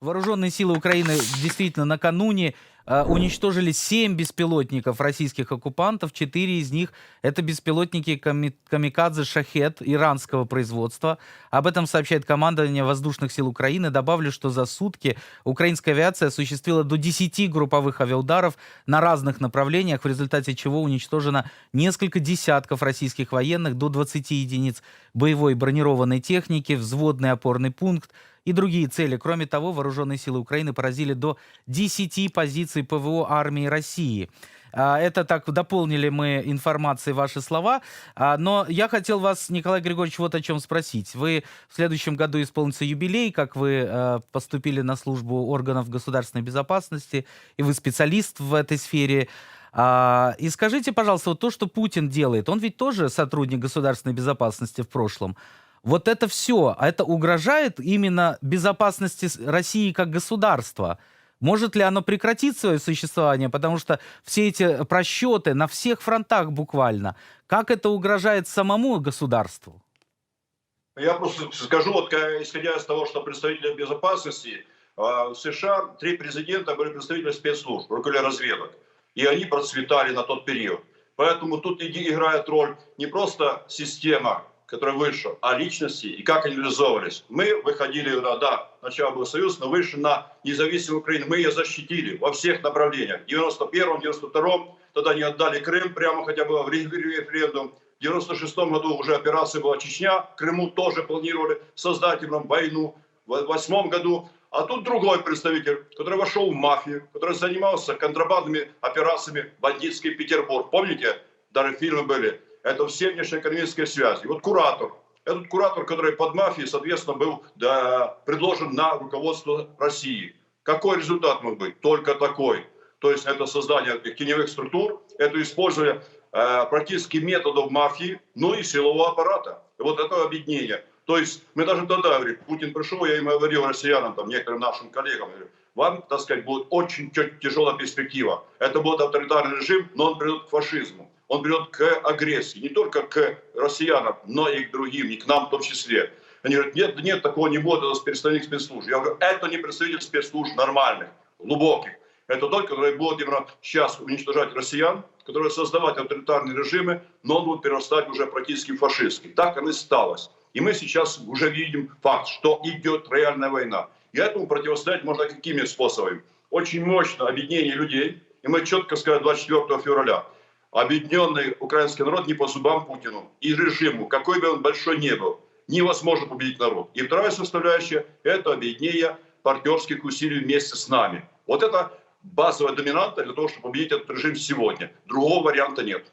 Вооруженные силы Украины действительно накануне э, уничтожили 7 беспилотников российских оккупантов. Четыре из них это беспилотники ками- камикадзе «Шахет» иранского производства. Об этом сообщает командование воздушных сил Украины. Добавлю, что за сутки украинская авиация осуществила до 10 групповых авиаударов на разных направлениях, в результате чего уничтожено несколько десятков российских военных, до 20 единиц боевой бронированной техники, взводный опорный пункт, и другие цели. Кроме того, вооруженные силы Украины поразили до 10 позиций ПВО армии России. А, Это так дополнили мы информацией ваши слова. А, Но я хотел вас, Николай Григорьевич, вот о чем спросить. Вы в следующем году исполнится юбилей, как вы э, поступили на службу органов государственной безопасности, и вы специалист в этой сфере. А, И скажите, пожалуйста, вот то, что Путин делает, он ведь тоже сотрудник государственной безопасности в прошлом. Вот это все, это угрожает именно безопасности России как государства. Может ли оно прекратить свое существование? Потому что все эти просчеты на всех фронтах буквально. Как это угрожает самому государству? Я просто скажу, вот ка- исходя из того, что представители безопасности а, в США, три президента были представители спецслужб, руководители разведок. И они процветали на тот период. Поэтому тут играет роль не просто система, которая вышла, а личности и как они реализовывались. Мы выходили, да, да, сначала был Союз, но вышли на независимую Украину. Мы ее защитили во всех направлениях. В 91-м, 92-м, тогда не отдали Крым, прямо хотя бы в референдум. В 96 году уже операция была Чечня, Крыму тоже планировали создать нам войну. В 8 году а тут другой представитель, который вошел в мафию, который занимался контрабандными операциями бандитский Петербург. Помните, даже фильмы были. Это все внешнеэкономические связи. Вот куратор. Этот куратор, который под мафией, соответственно, был да, предложен на руководство России. Какой результат мог быть? Только такой. То есть это создание теневых структур, это использование э, практически методов мафии, ну и силового аппарата. Вот это объединение. То есть мы даже тогда, говорит, Путин пришел, я им говорил россиянам, там, некоторым нашим коллегам, говорю, вам, так сказать, будет очень тяжелая перспектива. Это будет авторитарный режим, но он придет к фашизму. Он придет к агрессии, не только к россиянам, но и к другим, и к нам в том числе. Они говорят, нет, нет, такого не будет, это представитель спецслужб. Я говорю, это не представитель спецслужб нормальных, глубоких. Это тот, который будет именно сейчас уничтожать россиян, который создавать авторитарные режимы, но он будет перерастать уже практически в фашистский. Так оно и сталось. И мы сейчас уже видим факт, что идет реальная война. И этому противостоять можно какими способами? Очень мощно объединение людей. И мы четко сказали 24 февраля. Объединенный украинский народ не по зубам Путину и режиму, какой бы он большой ни был, невозможно победить народ. И вторая составляющая – это объединение партнерских усилий вместе с нами. Вот это базовая доминанта для того, чтобы победить этот режим сегодня. Другого варианта нет.